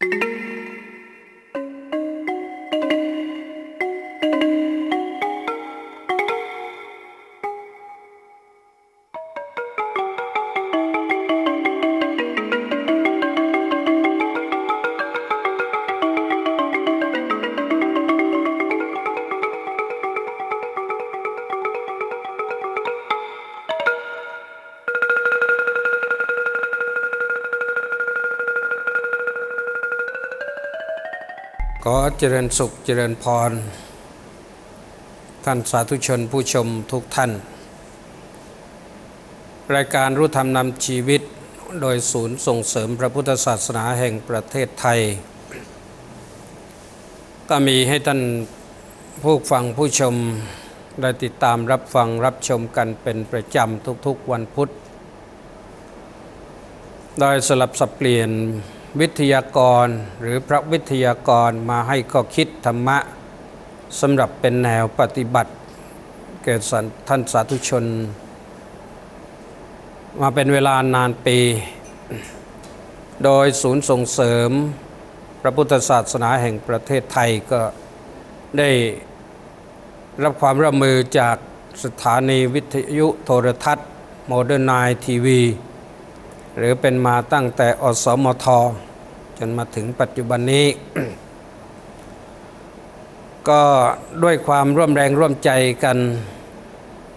ข เจริญสุขเจริญพร ท่านสาธุชนผู้ชมทุกท่าน รายการรู้ธรรมนำชีวิตโดยศูนย์ส่งเสริมพระพุทธศาสนาแห่งประเทศไทย ก็มีให้ท่านผู้ฟังผู้ชมได้ติดตามรับฟังรับชมกันเป็นประจำทุกๆวันพุธ โดยสลับสับเปลี่ยน วิทยากรหรือพระวิทยากรมาให้ข้อคิดธรรมะสำหรับเป็นแนวปฏิบัติแก่สันท่านสาธุชน มาเป็นเวลานานปี โดยศูนย์ส่งเสริม พระพุทธศาสนาแห่งประเทศไทยก็ได้รับความร่วมมือจากสถานีวิทยุโทรทัศน์โมเดิร์นไนทีวีหรือเป็นมาตั้งแต่อสมท จนมาถึงปัจจุบันนี้ ก็ด้วยความร่วมแรงร่วมใจกัน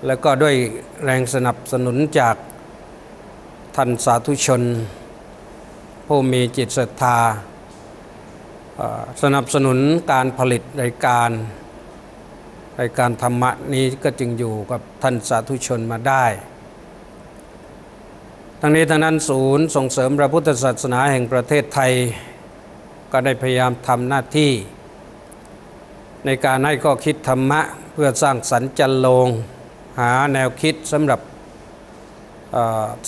แล้วก็ด้วยแรงสนับสนุนจากท่านสาธุชน ผู้มีจิตศรัทธาสนับสนุนการผลิตรายการรายการธรรมะนี้ก็จึงอยู่กับท่านสาธุชนมาได้ ทั้งนี้ทั้งนั้นศูนย์ส่งเสริมพระพุทธศาสนาแห่งประเทศไทย ก็ได้พยายามทำหน้าที่ ในการให้ข้อคิดธรรมะเพื่อสร้างสรรค์จันลง หาแนวคิดสำหรับ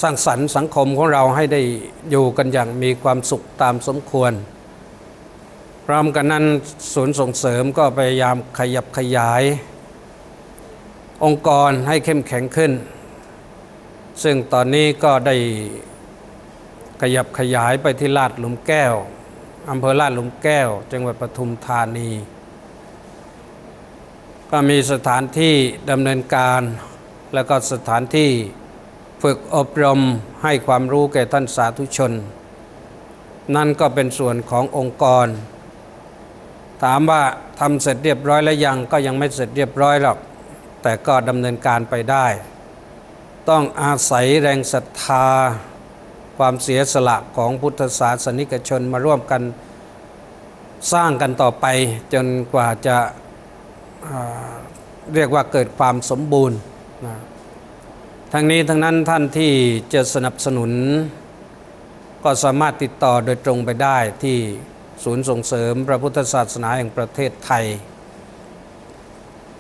สร้างสรรค์สังคมของเราให้ได้อยู่กันอย่างมีความสุขตามสมควร พร้อมกันนั้นศูนย์ส่งเสริมก็พยายามขยับขยาย องค์กรให้เข้มแข็งขึ้น ซึ่งตอนนี้ก็ได้ขยับขยายไปที่ลาดหลุมแก้วอำเภอลาดหลุมแก้ว จังหวัดปทุมธานี ก็มีสถานที่ดำเนินการ แล้วก็สถานที่ฝึกอบรมให้ความรู้แก่ท่านสาธุชน นั่นก็เป็นส่วนขององค์กร ถามว่าทำเสร็จเรียบร้อยแล้วยังก็ยังไม่เสร็จเรียบร้อยหรอก แต่ก็ดำเนินการไปได้ ต้องอาศัยแรงศรัทธา ความเสียสละของพุทธศาสนิกชนมาร่วมกันสร้างกันต่อไป จนกว่าจะเรียกว่าเกิดความสมบูรณ์นะทั้งนี้ทั้งนั้นท่านที่จะสนับสนุน ก็สามารถติดต่อโดยตรงไปได้ที่ศูนย์ส่งเสริมพระพุทธศาสนาแห่งประเทศไทย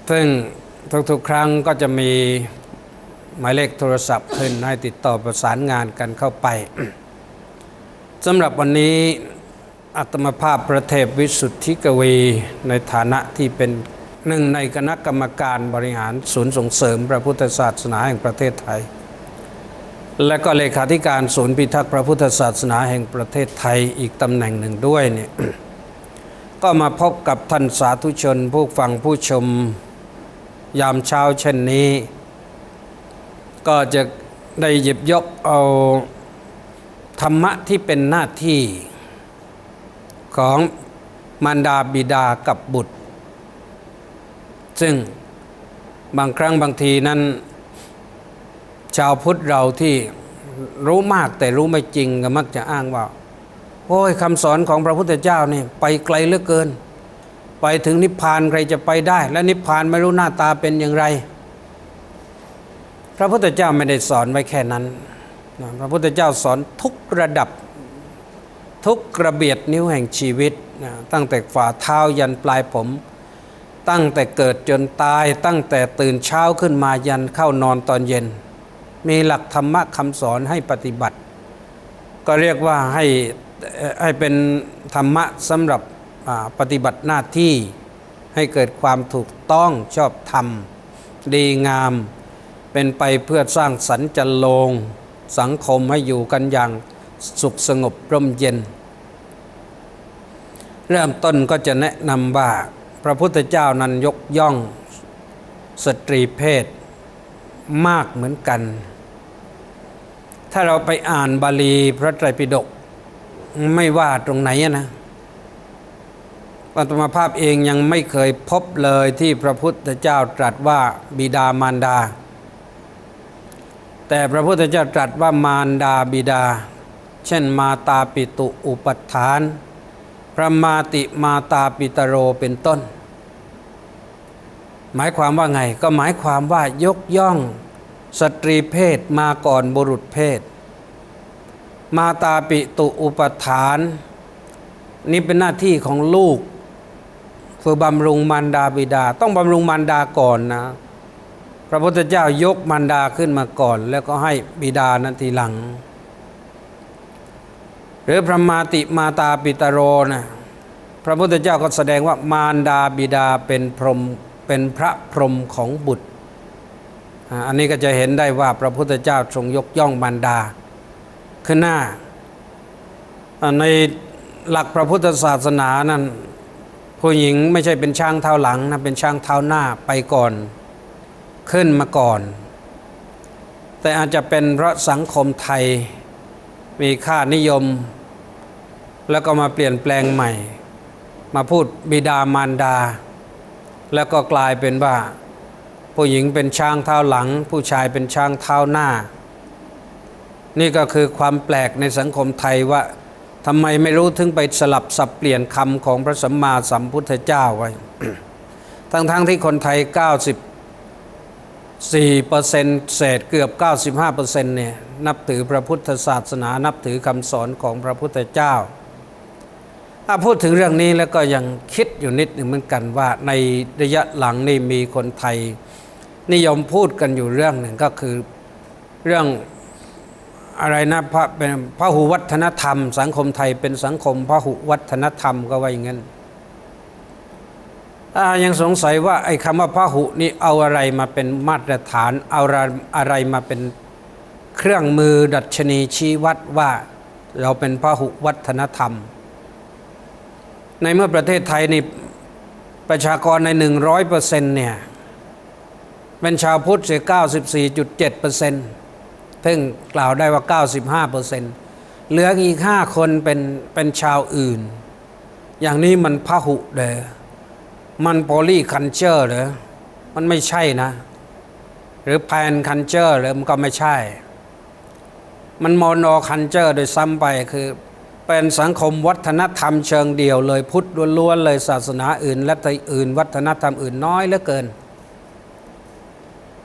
ซึ่งทุกๆครั้งก็จะมี หมายเลขโทรศัพท์ขึ้นให้ติดต่อประสานงานกันเข้าไปสำหรับวันนี้อัตมภาพพระเทพวิสุทธิกวีในฐานะที่เป็นหนึ่งในคณะกรรมการบริหารศูนย์ส่งเสริมพระพุทธศาสนาแห่งประเทศไทย และก็เลขาธิการศูนย์พิทักษ์พระพุทธศาสนาแห่งประเทศไทยอีกตำแหน่งหนึ่งด้วยเนี่ยก็มาพบกับท่านสาธุชนผู้ฟังผู้ชมยามเช้าเช่นนี้ ก็จะได้หยิบยกเอาธรรมะที่เป็นหน้าที่ของมารดาบิดากับบุตร ซึ่งบางครั้งบางทีนั้น ชาวพุทธเราที่รู้มากแต่รู้ไม่จริงก็มักจะอ้างว่า โอ้ยคำสอนของพระพุทธเจ้านี่ไปไกลเหลือเกิน ไปถึงนิพพานใครจะไปได้ และนิพพานไม่รู้หน้าตาเป็นอย่างไร ระพุทธเจ้าไม่ได้สอนไว้แค่นั้น พระพุทธเจ้าสอนทุกระดับทุกกระเบียดนิ้วแห่งชีวิต ตั้งแต่ฝ่าเท้ายันปลายผม ตั้งแต่เกิดจนตาย ตั้งแต่ตื่นเช้าขึ้นมายันเข้านอนตอนเย็น มีหลักธรรมะคำสอนให้ปฏิบัติ ก็เรียกว่าให้ให้เป็นธรรมะสำหรับปฏิบัติหน้าที่ให้เกิดความถูกต้องชอบธรรม ดีงาม เป็นไปเพื่อสร้างสรรค์จันโลง สังคมให้อยู่กันอย่างสุขสงบร่มเย็น เริ่มต้นก็จะแนะนำว่า พระพุทธเจ้านั้นยกย่อง สตรีเพศ มากเหมือนกัน ถ้าเราไปอ่านบาลีพระไตรปิฎกไม่ว่าตรงไหนอะนะอัตมาภาพเองยังไม่เคยพบเลยที่พระพุทธเจ้าตรัสว่าบิดามารดา แต่พระพุทธเจ้าตรัสว่ามารดาบิดา เช่นมาตาปิตุอุปัฏฐาน พระมาติมาตาปิตโรเป็นต้น หมายความว่าไงก็หมายความว่ายกย่อง สตรีเพศมาก่อนบุรุษเพศ มาตาปิตุอุปทาน นี่เป็นหน้าที่ของลูก คือบำรุงมารดาบิดา ต้องบำรุงมารดาก่อนนะ พระพุทธเจ้ายกมารดาขึ้นมาก่อน แล้วก็ให้บิดานั้นทีหลัง หรือพระมาติมาตาปิตโรนะพระพุทธเจ้าก็แสดงว่ามารดาบิดาเป็นพรหมเป็นพระพรหมของบุตร อันนี้ก็จะเห็นได้ว่าพระพุทธเจ้าทรงยกย่องมารดา ขึ้นหน้าอ่าในหลักพระพุทธศาสนานั้นผู้หญิงไม่ใช่เป็นช่างเท้าหลังนะเป็นช่างเท้าหน้าไปก่อน ขึ้นมาก่อน แต่อาจจะเป็นเพราะสังคมไทยมีค่านิยม แล้วก็มาเปลี่ยนแปลงใหม่ มาพูดบิดามารดา แล้วก็กลายเป็นว่า ผู้หญิงเป็นช้างเท้าหลัง ผู้ชายเป็นช้างเท้าหน้า นี่ก็คือความแปลกในสังคมไทยว่าทำไมไม่รู้ถึงไปสลับสับเปลี่ยนคำของพระสัมมาสัมพุทธเจ้าไว้ ทั้งๆที่คนไทย 90 4%เศษเกือบ 95%เนี่ยนับถือพระพุทธศาสนา นับถือคำสอนของพระพุทธเจ้า ถ้าพูดถึงเรื่องนี้แล้วก็ยังคิดอยู่นิดหนึ่งเหมือนกันว่าในระยะหลังนี่มีคนไทย นิยมพูดกันอยู่เรื่องหนึ่งก็คือเรื่องอะไรนะพระเป็นพระหุวัฒนธรรม สังคมไทยเป็นสังคมพระหุวัฒนธรรมก็ว่าอย่างนั้น ยังสงสัยว่าไอ้คำว่าพระหุนี่เอาอะไรมาเป็นมาตรฐาน เอาอะไรมาเป็นเครื่องมือดัชนีชี้วัดว่าเราเป็นพระหุวัฒนธรรม ในเมื่อประเทศไทยนี่ประชากรในหนึ่งร้อยเปอร์เซ็นต์เนี่ยเป็นชาวพุทธเสียเก้าสิบสี่จุดเจ็ดเปอร์เซ็นต์ซึ่งกล่าวได้ว่า 95เปอร์เซ็นต์เหลืออีกห้าคนเป็นเป็นชาวอื่น อย่างนี้มันพหุเด้อ มันโพลีคันเจอร์เหรอมันไม่ใช่นะ หรือแพนคันเจอร์หรือมันก็ไม่ใช่ มันโมโนคันเจอร์โดยซ้ำไปคือเป็นสังคมวัฒนธรรมเชิงเดียวเลยพุทธล้วนๆเลยศาสนาอื่น และอื่น วัฒนธรรมอื่นน้อยเหลือเกิน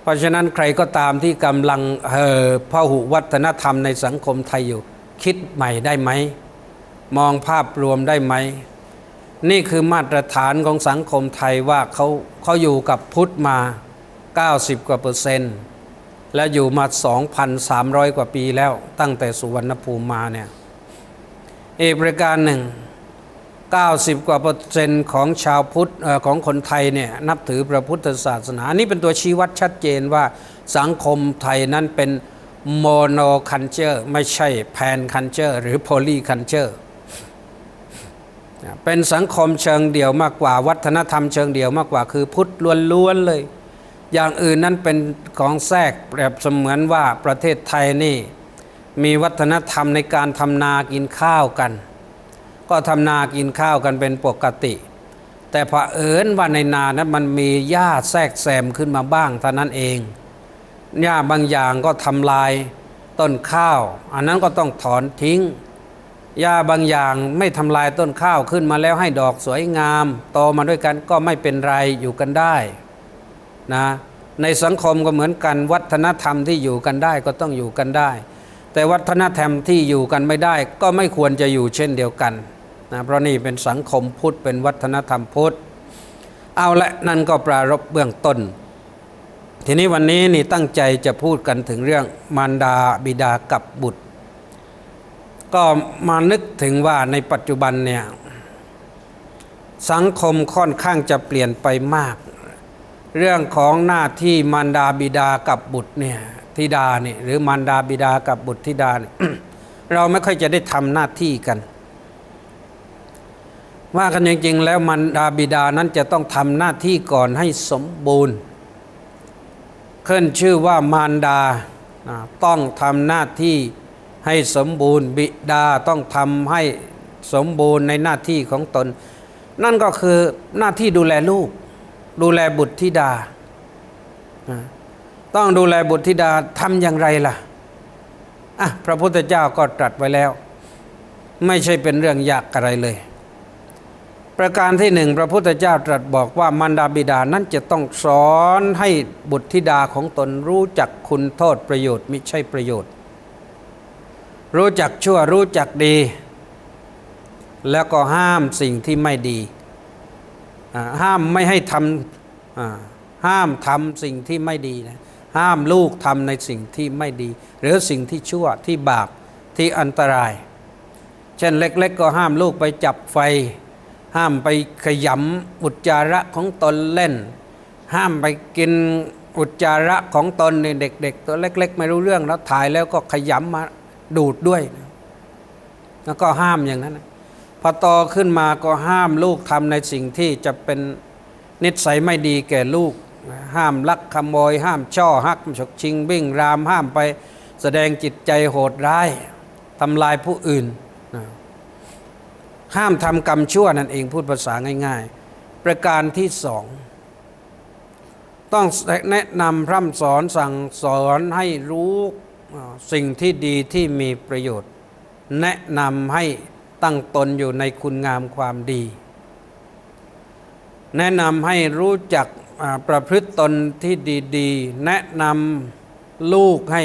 เพราะฉะนั้นใครก็ตามที่กำลังเห่อพหุวัฒนธรรมในสังคมไทยอยู่ คิดใหม่ได้ไหม มองภาพรวมได้ไหม นี่คือมาตรฐานของสังคมไทยว่าเขาเขาอยู่กับพุทธมา 90 กว่าเปอร์เซ็นต์และอยู่มา 2,300 กว่าปีแล้วตั้งแต่สุวรรณภูมิมาเนี่ยอีกประการหนึ่ง 90 กว่าเปอร์เซ็นต์ของชาวพุทธของคนไทยเนี่ยนับถือพระพุทธศาสนา นี่เป็นตัวชี้วัดชัดเจนว่าสังคมไทยนั้นเป็นโมโนคันเจอร์ไม่ใช่แพนคันเจอร์หรือโพลีคันเจอร์ เป็นสังคมเชิงเดี่ยวมากกว่าวัฒนธรรมเชิงเดี่ยวมากกว่าคือพุทธล้วนๆเลย อย่างอื่นนั้นเป็นของแทรกแบบเสมือนว่าประเทศไทยนี่ มีวัฒนธรรมในการทำนากินข้าวกัน ก็ทำนากินข้าวกันเป็นปกติ แต่เผอิญว่าในนานั้นมันมีหญ้าแทรกแซมขึ้นมาบ้างเท่านั้นเองหญ้าบางอย่างก็ทำลายต้นข้าว อันนั้นก็ต้องถอนทิ้ง หญ้าบางอย่างไม่ทำลายต้นข้าวขึ้นมาแล้วให้ดอกสวยงามโตมาด้วยกันก็ไม่เป็นไรอยู่กันได้นะในสังคมก็เหมือนกันวัฒนธรรมที่อยู่กันได้ก็ต้องอยู่กันได้ แต่วัฒนธรรมที่อยู่กันไม่ได้ ก็ไม่ควรจะอยู่เช่นเดียวกันนะเพราะนี่เป็นสังคมพุทธเป็นวัฒนธรรมพุทธเอาละนั่นก็ปรารบเบื้องต้น ทีนี้วันนี้นี่ตั้งใจจะพูดกันถึงเรื่องมารดาบิดากับบุตร ก็มานึกถึงว่าในปัจจุบันเนี่ยสังคมค่อนข้างจะเปลี่ยนไปมาก เรื่องของหน้าที่มารดาบิดากับบุตรเนี่ยธิดาเนี่ยหรือมารดาบิดากับบุตรธิดาเนี่ยเราไม่ค่อยจะได้ทำหน้าที่กัน ว่ากันจริงๆแล้วมันดาบิดานั้นจะต้องทำหน้าที่ก่อนให้สมบูรณ์ขึ้นชื่อว่ามารดาต้องทำหน้าที่ ให้สมบูรณ์บิดาต้องทำให้สมบูรณ์ในหน้าที่ของตน นั่นก็คือหน้าที่ดูแลลูก ดูแลบุตรธิดา ต้องดูแลบุตรธิดาทำอย่างไรล่ะอะพระพุทธเจ้าก็ตรัสไว้แล้ว ไม่ใช่เป็นเรื่องยากอะไรเลย ประการที่หนึ่งพระพุทธเจ้าตรัสบอกว่ามารดาบิดานั้นจะต้องสอนให้บุตรธิดาของตนรู้จักคุณโทษประโยชน์มิใช่ประโยชน์ รู้จักชั่วรู้จักดี แล้วก็ห้ามสิ่งที่ไม่ดี ห้ามไม่ให้ทำห้ามทำสิ่งที่ไม่ดีนะห้ามลูกทำในสิ่งที่ไม่ดี หรือสิ่งที่ชั่วที่บาปที่อันตราย เช่นเล็ก ๆ ก็ห้ามลูกไปจับไฟ ห้ามไปขยำอุจจาระของตนเล่น ห้ามไปกินอุจจาระของตนในเด็ก ๆ ตัวเล็ก ๆ ไม่รู้เรื่องแล้วถ่ายแล้วก็ขยำมา ดูดด้วยแล้วก็ห้ามอย่างนั้นนะพอโตขึ้นมาก็ห้ามลูกทำในสิ่งที่จะเป็นนิสัยไม่ดีแก่ลูก ห้ามลักขโมย ห้ามช่อฮักฉกชิงบิ้งรามห้ามไปแสดงจิตใจโหดร้ายทำลายผู้อื่น ห้ามทำกรรมชั่วนั่นเองพูดภาษาง่าย ๆ ประการที่สองต้องแนะนำพร่ำสอนสั่งสอนให้รู้ สิ่งที่ดีที่มีประโยชน์ แนะนำให้ตั้งตนอยู่ในคุณงามความดี แนะนำให้รู้จักประพฤติตนที่ดีๆ แนะนำลูกให้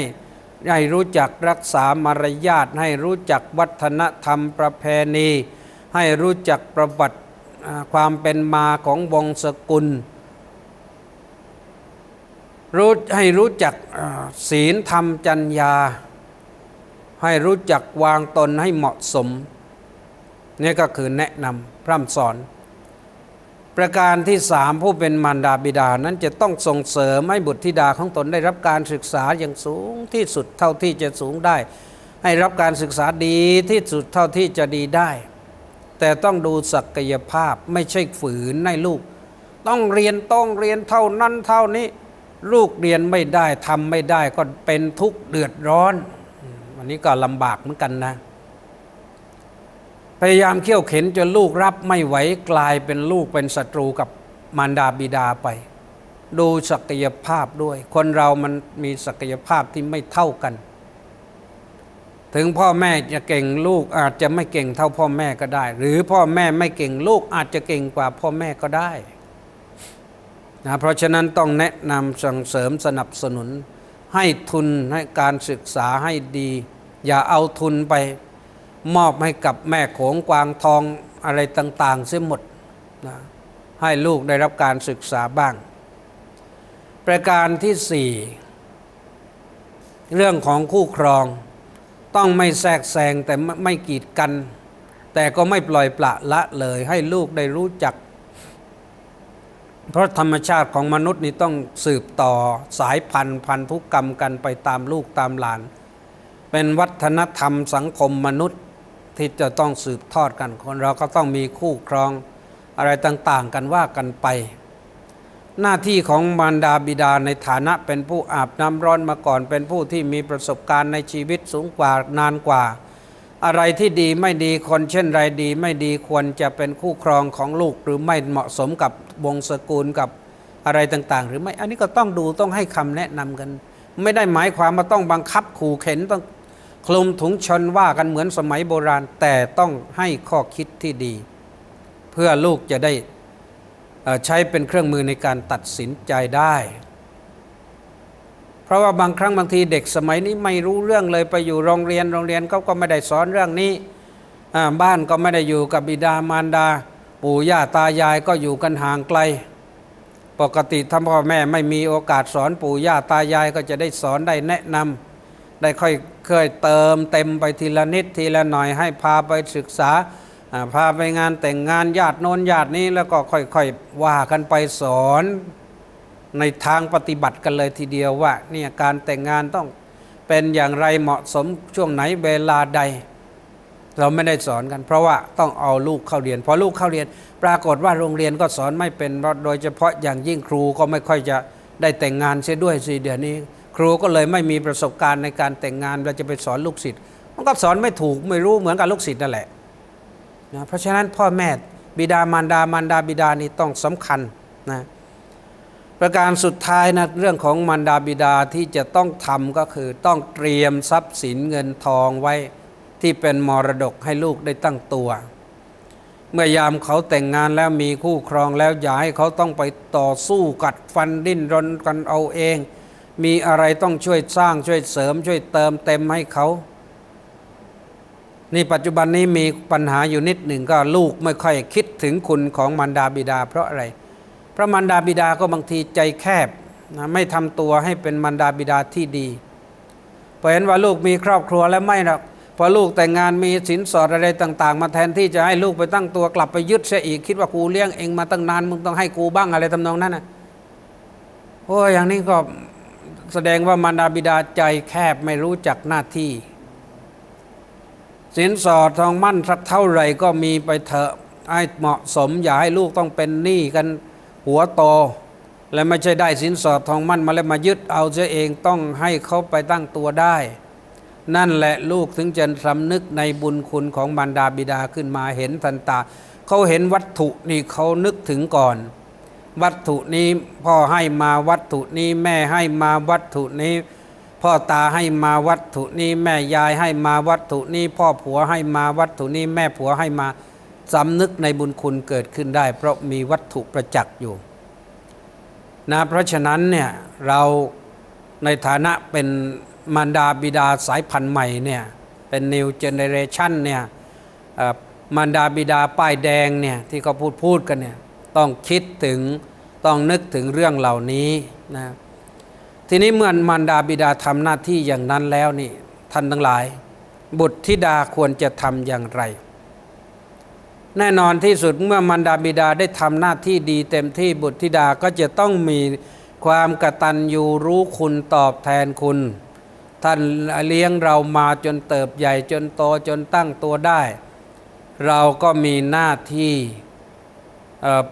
ให้รู้จักรักษามารยาทให้รู้จักวัฒนธรรมประเพณี ให้รู้จักประวัติความเป็นมาของวงศกุล รู้ให้รู้จักศีลธรรมจัญญา ให้รู้จักวางตนให้เหมาะสม นี่ก็คือแนะนำพร่ำสอน ประการที่สามผู้เป็นมารดาบิดานั้นจะต้องส่งเสริมให้บุตรธิดาของตนได้รับการศึกษาอย่างสูงที่สุดเท่าที่จะสูงได้ ให้รับการศึกษาดีที่สุดเท่าที่จะดีได้ แต่ต้องดูศักยภาพไม่ใช่ฝืนให้ลูก ต้องเรียนต้องเรียนเท่านั้นเท่านี้ ลูกเรียนไม่ได้ทำไม่ได้ก็เป็นทุกข์เดือดร้อนอันนี้ก็ลำบากเหมือนกันนะ พยายามเขี่ยวเข็นจนลูกรับไม่ไหวกลายเป็นลูกเป็นศัตรูกับมารดาบิดาไป ดูศักยภาพด้วย คนเรามันมีศักยภาพที่ไม่เท่ากัน ถึงพ่อแม่จะเก่งลูกอาจจะไม่เก่งเท่าพ่อแม่ก็ได้ หรือพ่อแม่ไม่เก่งลูกอาจจะเก่งกว่าพ่อแม่ก็ได้ นะเพราะฉะนั้นต้องแนะนำส่งเสริมสนับสนุน ให้ทุนให้การศึกษาให้ดี อย่าเอาทุนไป มอบให้กับแม่โขงกวางทองอะไรต่าง ๆ เสียหมดนะให้ลูกได้รับการศึกษาบ้าง ประการที่สี่เรื่องของคู่ครอง ต้องไม่แทรกแซงแต่ไม่ไม่กีดกัน แต่ก็ไม่ปล่อยปละละเลย ให้ลูกได้รู้จัก เพราะธรรมชาติของมนุษย์นี่ต้องสืบต่อสายพันธุ์พันธุกรรมกันไปตามลูกตามหลาน เป็นวัฒนธรรมสังคมมนุษย์ที่จะต้องสืบทอดกันคนเราก็ต้องมีคู่ครองอะไรต่างๆกันว่ากันไป หน้าที่ของมารดาบิดาในฐานะเป็นผู้อาบน้ำร้อนมาก่อนเป็นผู้ที่มีประสบการณ์ในชีวิตสูงกว่านานกว่า อะไรที่ดีไม่ดีคนเช่นไรดี ไม่ดีควรจะเป็นคู่ครองของลูก หรือไม่เหมาะสมกับวงศกุลกับอะไรต่างๆ หรือไม่อันนี้ก็ต้องดูต้องให้คำแนะนำกัน ไม่ได้หมายความว่าต้องบังคับขู่เข็นต้องคลุมถุงชนว่ากันเหมือนสมัยโบราณ แต่ต้องให้ข้อคิดที่ดี เพื่อลูกจะได้ใช้เป็นเครื่องมือในการตัดสินใจได้ เพราะว่าบางครั้งบางทีเด็กสมัยนี้ไม่รู้เรื่องเลยไปอยู่โรงเรียนโรงเรียนเขาก็ไม่ได้สอนเรื่องนี้บ้านก็ไม่ได้อยู่กับบิดามารดา ปู่ย่าตายายก็อยู่กันห่างไกล ปกติถ้าพ่อแม่ไม่มีโอกาสสอนปู่ย่าตายายก็จะได้สอนได้แนะนำได้ค่อยเคยเติมเต็มไปทีละนิดทีละหน่อยให้พาไปศึกษาอ่าพาไปงานแต่งงานญาติโน้นญาตินี้แล้วก็ค่อยๆว่ากันไปสอน ในทางปฏิบัติกันเลยทีเดียวว่าเนี่ยการแต่งงานต้องเป็นอย่างไรเหมาะสมช่วงไหนเวลาใด เราไม่ได้สอนกัน เพราะว่าต้องเอาลูกเข้าเรียนพอลูกเข้าเรียน ปรากฏว่าโรงเรียนก็สอนไม่เป็นโดยเฉพาะอย่างยิ่งครูก็ไม่ค่อยจะได้แต่งงานเสียด้วยสิเดี๋ยวนี้ ครูก็เลยไม่มีประสบการณ์ในการแต่งงานเราจะไปสอนลูกศิษย์มันก็สอนไม่ถูกไม่รู้เหมือนกับลูกศิษย์นั่นแหละนะเพราะฉะนั้นพ่อแม่บิดามารดามารดาบิดานี่ต้องสำคัญนะ ประการสุดท้ายนะเรื่องของมารดาบิดาที่จะต้องทำก็คือต้องเตรียมทรัพย์สินเงินทองไว้ที่เป็นมรดกให้ลูกได้ตั้งตัว เมื่อยามเขาแต่งงานแล้วมีคู่ครองแล้วอย่าให้เขาต้องไปต่อสู้กัดฟันดิ้นรนกันเอาเอง มีอะไรต้องช่วยสร้างช่วยเสริม ช่วยเติมเต็มให้เขานี่ปัจจุบันนี้มีปัญหาอยู่นิดหนึ่งก็ลูกไม่ค่อยคิดถึงคุณของมารดาบิดาเพราะอะไรเพระมารดาบิดาก็บางทีใจแคบนะไม่ทำตัวให้เป็นมารดาบิดาที่ดีพอเห็นว่าลูกมีครอบครัวแล้วไม่หรอกพอลูกแต่งงานมีสินสอดอะไรต่าง ๆ มาแทนที่จะให้ลูกไปตั้งตัวกลับไปยึดเสียอีก คิดว่ากูเลี้ยงเองมาตั้งนานมึงต้องให้กูบ้างอะไรทำนองนั้นนะโอ้ยอย่างนี้ก็แสดงว่ามารดาบิดาใจแคบไม่รู้จักหน้าที่ สินสอดทองมั่นสักเท่าไหร่ก็มีไปเถอะให้เหมาะสมอย่าให้ลูกต้องเป็นหนี้กัน หัวโตและไม่ใช่ได้สินสอดทองมั่นมาแล้วมายึดเอาเสียเองต้องให้เขาไปตั้งตัวได้ นั่นแหละลูกถึงจะสำนึกในบุญคุณของบรรดาบิดาขึ้นมาเห็นทันตาเขาเห็นวัตถุนี่เขานึกถึงก่อน วัตถุนี้พ่อให้มาวัตถุนี้แม่ให้มาวัตถุนี้ พ่อตาให้มาวัตถุนี้แม่ยายให้มาวัตถุนี้ พ่อผัวให้มาวัตถุนี้แม่ผัวให้มา สำนึกในบุญคุณเกิดขึ้นได้ เพราะมีวัตถุประจักษ์อยู่นะเพราะฉะนั้นเนี่ยเราในฐานะเป็นมารดาบิดาสายพันธุ์ใหม่เนี่ยเป็น new generation เนี่ยมารดาบิดาป้ายแดงเนี่ยที่เขาพูดพูดกันเนี่ยต้องคิดถึงต้องนึกถึงเรื่องเหล่านี้นะทีนี้เมื่อมารดาบิดาทำหน้าที่อย่างนั้นแล้วนี่ท่านทั้งหลาย บุตรธิดาควรจะทำอย่างไร แน่นอนที่สุดเมื่อมารดาบิดาได้ทำหน้าที่ดีเต็มที่บุตรธิดาก็จะต้องมีความกตัญญูรู้คุณตอบแทนคุณ ท่านเลี้ยงเรามาจนเติบใหญ่จนโตจนตั้งตัวได้ เราก็มีหน้าที่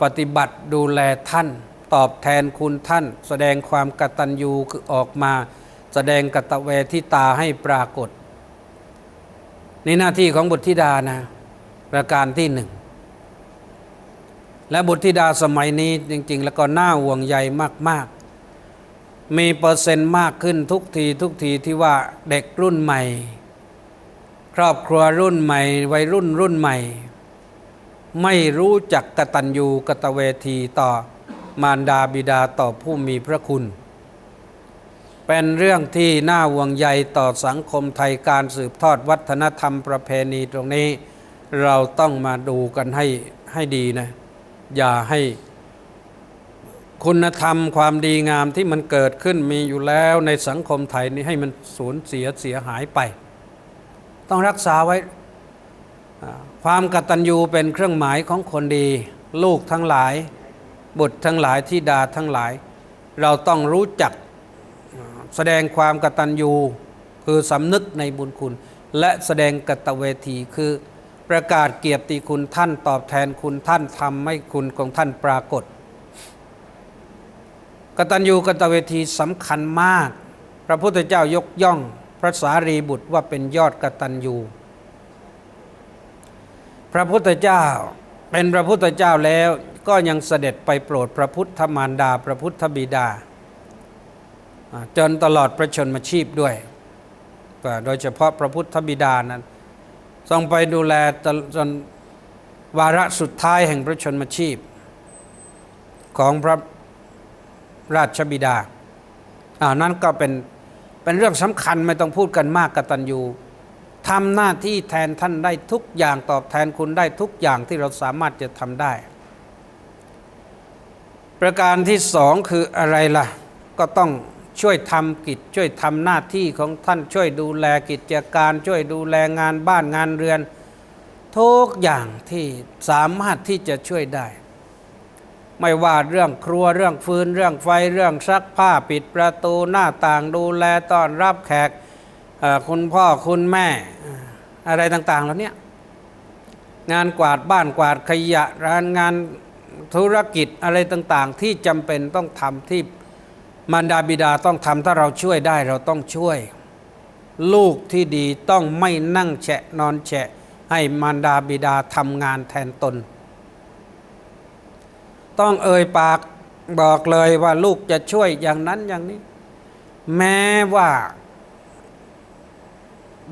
ปฏิบัติดูแลท่าน ตอบแทนคุณท่าน แสดงความกตัญญูคือออกมา แสดงกตเวทิตาให้ปรากฏ ในหน้าที่ของบุตรธิดานะ ประการที่หนึ่ง และบุตรธิดาสมัยนี้จริง ๆ แล้วก็น่าห่วงใยมาก ๆ มีเปอร์เซ็นต์มากขึ้นทุกทีทุกทีที่ว่าเด็กรุ่นใหม่ ครอบครัวรุ่นใหม่ วัยรุ่นรุ่นใหม่ ไม่รู้จักกตัญญูกตเวทีต่อมารดาบิดาต่อผู้มีพระคุณเป็นเรื่องที่น่าห่วงใยต่อสังคมไทยการสืบทอดวัฒนธรรมประเพณีตรงนี้ เราต้องมาดูกันให้ให้ดีนะ อย่าให้คุณธรรมความดีงามที่มันเกิดขึ้นมีอยู่แล้วในสังคมไทยนี้ให้มันสูญเสียเสียหายไป ต้องรักษาไว้ ความกตัญญูเป็นเครื่องหมายของคนดี ลูกทั้งหลาย บุตรทั้งหลายที่ดาทั้งหลาย เราต้องรู้จักแสดงความกตัญญูคือสำนึกในบุญคุณ และแสดงกตเวทีคือ ประกาศเกียรติคุณท่านตอบแทนคุณท่านทำให้คุณของท่านปรากฏ กตัญญูกตเวทีสำคัญมาก พระพุทธเจ้ายกย่องพระสารีบุตรว่าเป็นยอดกตัญญูพระพุทธเจ้าเป็นพระพุทธเจ้าแล้วก็ยังเสด็จไปโปรดพระพุทธมารดา พระพุทธบิดา จนตลอดพระชนมชีพด้วย โดยเฉพาะพระพุทธบิดานั้น ทรงไปดูแลตลจนวาระสุดท้ายแห่งพระชนมชีพ ของพระราชบิดาอ่านั้นก็เป็นเป็นเรื่องสำคัญไม่ต้องพูดกันมากกตัญญูทำหน้าที่แทนท่านได้ทุกอย่างตอบแทนคุณได้ทุกอย่างที่เราสามารถจะทำได้ ประการที่สองคืออะไรล่ะ ก็ต้อง ช่วยทำกิจช่วยทำหน้าที่ของท่านช่วยดูแลกิจการช่วยดูแลงานบ้านงานเรือน ทุกอย่างที่สามารถที่จะช่วยได้ ไม่ว่าเรื่องครัวเรื่องฟืนเรื่องไฟเรื่องซักผ้าปิดประตูหน้าต่างดูแลต้อนรับแขกคุณพ่อคุณแม่อะไรต่างๆเหล่านี้งานกวาดบ้านกวาดขยะร้านงานธุรกิจอะไรต่างๆ ที่จำเป็นต้องทำที่ มารดาบิดาต้องทำถ้าเราช่วยได้เราต้องช่วย ลูกที่ดีต้องไม่นั่งแฉะนอนแฉะ ให้มารดาบิดาทำงานแทนตน ต้องเอ่ยปากบอกเลยว่าลูกจะช่วยอย่างนั้นอย่างนี้ แม้ว่า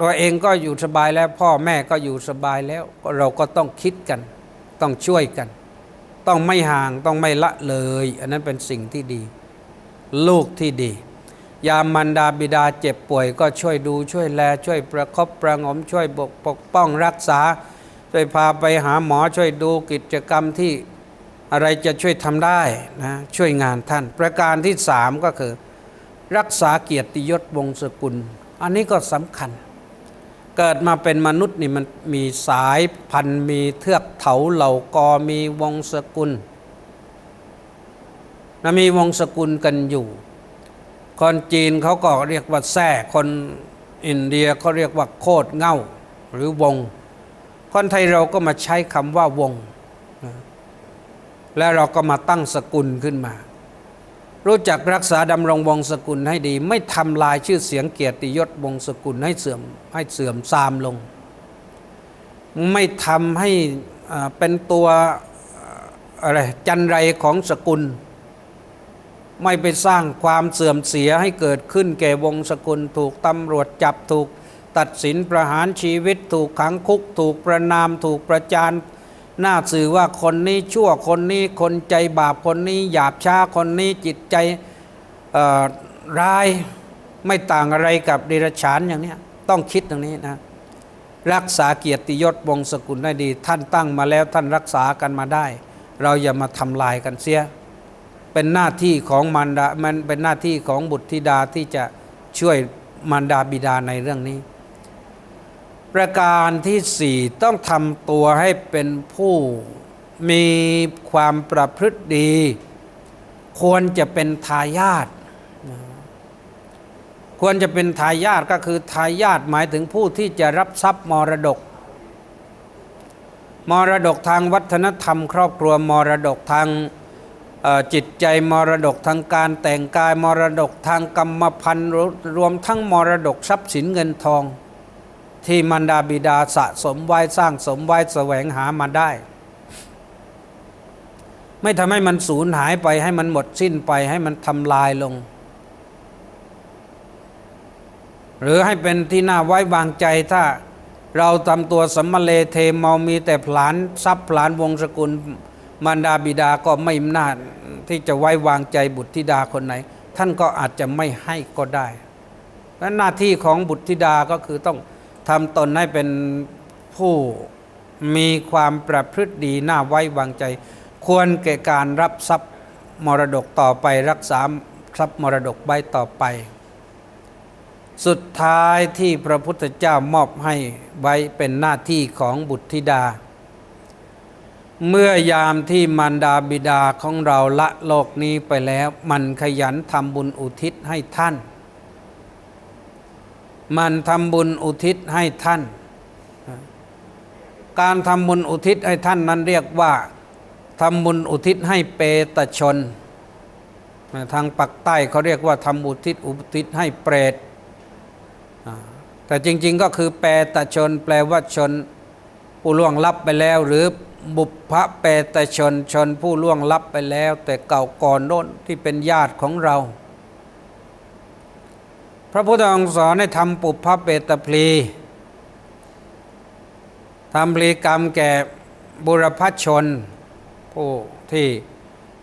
ตัวเองก็อยู่สบายแล้วพ่อแม่ก็อยู่สบายแล้วเราก็ต้องคิดกัน ต้องช่วยกัน ต้องไม่ห่างต้องไม่ละเลย อันนั้นเป็นสิ่งที่ดี ลูกที่ดี ยามมันดาบิดาเจ็บป่วยก็ช่วยดูช่วยแล ช่วยประคบประงมช่วยบกปกป้องรักษา ช่วยพาไปหาหมอช่วยดูกิจกรรมที่อะไรจะช่วยทำได้นะช่วยงานท่าน ประการที่สามก็คือ รักษาเกียรติยศวงศกุล อันนี้ก็สำคัญ เกิดมาเป็นมนุษย์นี่มันมีสายพันธุ์มีเทือกเถาเหล่ากอมีวงศกุล นะมีวงศกุลกันอยู่ คนจีนเขาก็เรียกว่าแท่คนอินเดียเขาเรียกว่าโคดเง่าหรือวง คนไทยเราก็มาใช้คำว่าวงนะแล้วเราก็มาตั้งสกุลขึ้นมา รู้จักรักษาดำรงวงศกุลให้ดี ไม่ทำลายชื่อเสียงเกียรติยศวงศกุลให้เสื่อมให้เสื่อมทรามลง ไม่ทำให้เป็นตัวอะไรจันไรของสกุล ไม่ไปสร้างความเสื่อมเสียให้เกิดขึ้นแก่วงศกุลถูกตำรวจจับถูก ตัดสินประหารชีวิตถูกขังคุก ถูกประนามถูกประจานหน้าสื่อว่าคนนี้ชั่วคนนี้คนใจบาปคนนี้หยาบช้าคนนี้จิตใจร้ายไม่ต่างอะไรกับเดรัจฉานอย่างนี้ต้องคิดตรงนี้นะรักษาเกียรติยศวงศกุลได้ดี ท่านตั้งมาแล้วท่านรักษากันมาได้ เราอย่ามาทำลายกันเสีย เป็นหน้าที่ของมารดามันเป็นหน้าที่ของบุตรธิดาที่จะช่วยมารดาบิดาในเรื่องนี้ ประการที่สี่ต้องทำตัวให้เป็นผู้มีความประพฤติดี ควรจะเป็นทายาทควรจะเป็นทายาทก็คือทายาทหมายถึงผู้ที่จะรับทรัพย์มรดก มรดกทางวัฒนธรรม ครอบครัวมรดกทาง จิตใจมรดกทางการแต่งกายมรดกทางกรรมพันธุ์รวรวมทั้งมรดกทรัพย์สินเงินทอง ที่มารดาบิดาสะสมไว้สร้างสมไว้แสวงหามาได้ ไม่ทำให้มันสูญหายไปให้มันหมดสิ้นไปให้มันทำลายลง หรือให้เป็นที่น่าไว้วางใจถ้าเราทำตัวสัมมาเลเทเมามีแต่ผลานทรัพย์ผลานวงศกุล มารดาบิดาก็ไม่น่าที่จะไว้วางใจบุตรธิดาคนไหน ท่านก็อาจจะไม่ให้ก็ได้และหน้าที่ของบุตรธิดาก็คือต้องทำตนให้เป็นผู้มีความประพฤติดีน่าไว้วางใจ ควรแก่การรับทรัพย์มรดกต่อไปรักษาทรัพย์มรดกไว้ต่อไป สุดท้ายที่พระพุทธเจ้ามอบให้ไว้เป็นหน้าที่ของบุตรธิดา เมื่อยามที่มารดาบิดาของเราละโลกนี้ไปแล้ว มันขยันทำบุญอุทิศให้ท่าน มันทำบุญอุทิศให้ท่าน การทำบุญอุทิศให้ท่านนั้นเรียกว่าทำบุญอุทิศให้เปตชน ทางปักใต้เขาเรียกว่าทำบุญอุทิศอุทิศให้เปรตแต่จริง ๆ ก็คือเปตชน แปลว่าชนผู้ล่วงลับไปแล้วหรือ บุพพเปตชนชนผู้ล่วงลับไปแล้ว แต่เก่าก่อนโน้นที่เป็นญาติของเรา พระพุทธองค์สอนให้ทำปุพพเปตพลีทำพลีกรรมแก่บุรพชน ผู้ที่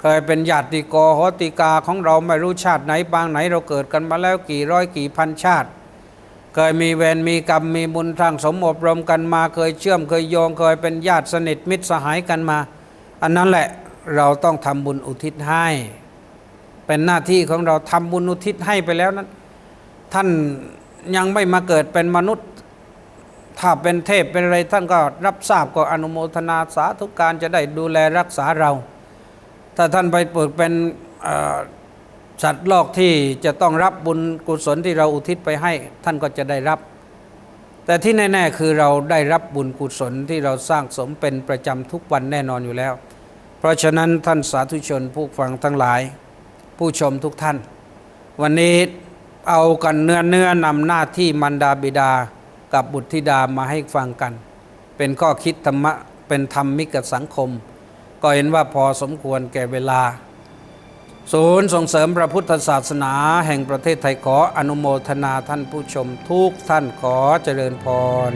เคยเป็นญาติโกโหติกาของเราไม่รู้ชาติไหนปางไหนเราเกิดกันมาแล้วกี่ร้อยกี่พันชาติ เคยมีเวรมีกรรมมีบุญทางสมอบรมกันมา เคยเชื่อมเคยโยงเคยเป็นญาติสนิทมิตรสหายกันมา อันนั้นแหละเราต้องทำบุญอุทิศให้ เป็นหน้าที่ของเราทำบุญอุทิศให้ไปแล้วนั้น ท่านยังไม่มาเกิดเป็นมนุษย์ ถ้าเป็นเทพเป็นอะไรท่านก็รับทราบก็อนุโมทนาสาธุการจะได้ดูแลรักษาเรา ถ้าท่านไปเปิดเป็น สัตว์โลกที่จะต้องรับบุญกุศลที่เราอุทิศไปให้ท่านก็จะได้รับ แต่ที่แน่ ๆ คือเราได้รับบุญกุศลที่เราสร้างสมเป็นประจำทุกวันแน่นอนอยู่แล้ว เพราะฉะนั้นท่านสาธุชนผู้ฟังทั้งหลาย ผู้ชมทุกท่าน วันนี้เอากันเนื้อเนื้อนำหน้าที่มันดาบิดากับบุตรธิดามาให้ฟังกัน เป็นข้อคิดธรรมะเป็นธรรมมิกสังคม ก็เห็นว่าพอสมควรแก่เวลา ศูนย์ส่งเสริมพระพุทธศาสนาแห่งประเทศไทยขออนุโมทนาท่านผู้ชมทุกท่านขอเจริญพร